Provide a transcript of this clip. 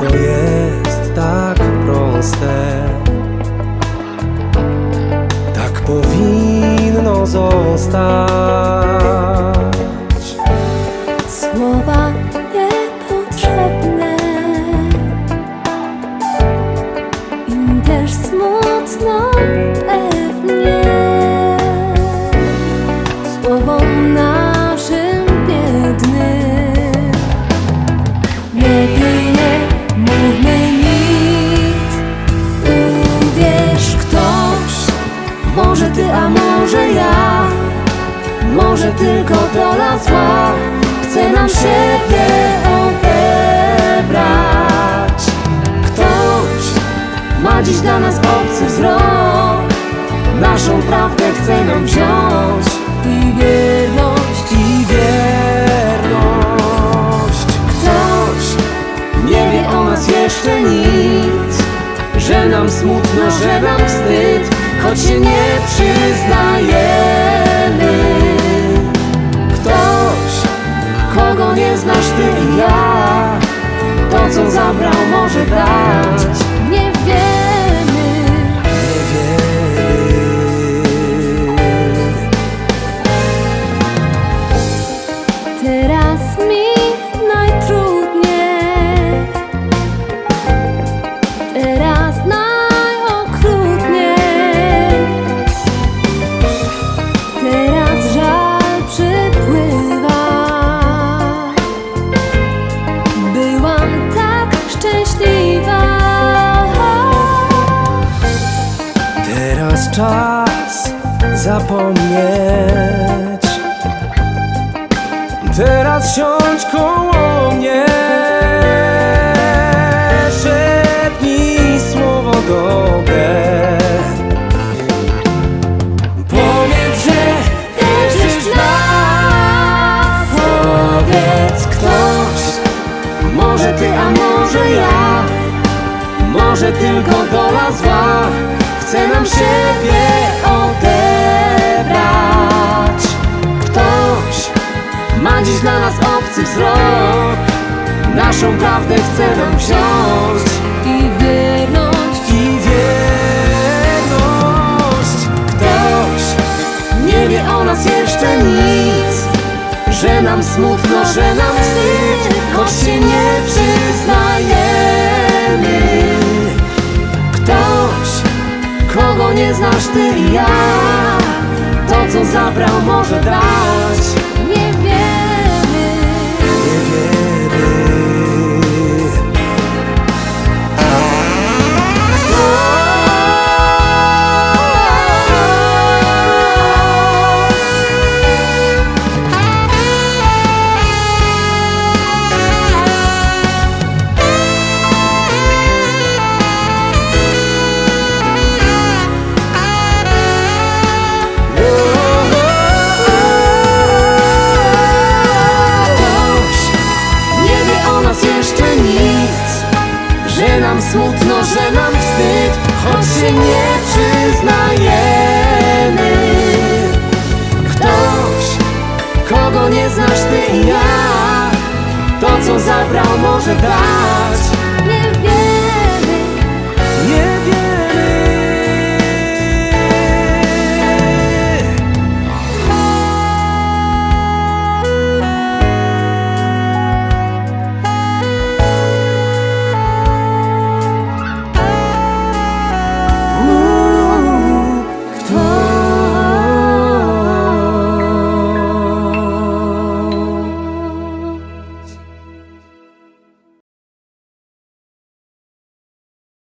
Wszystko jest tak proste. Tak powinno zostać. Słowa niepotrzebne Im też smutno może ja może tylko dola zła chce nam siebie odebrać. Ktoś ma dziś dla nas obcy wzrok, naszą prawdę chce nam wziąć i wierność. I wierność. Ktoś Nie wie o nas jeszcze nic Że nam smutno, że nam wstyd Choć się nie przyznajemy ktoś, Kogo nie znasz ty i ja To co zabrał może dać czas zapomnieć. Teraz siądź koło mnie. Szepnij słowo dobre. Powiedz, że wierzysz w nas. Powiedz ktoś Może ty, a może ja. Może tylko dola naszą prawdę chce nam wziąć i wierność i wierność. Ktoś nie wie o nas jeszcze nic, że nam smutno, że nam wstyd, choć się nie przyznajemy. Ktoś, kogo nie znasz ty i ja To co zabrał może dać 是大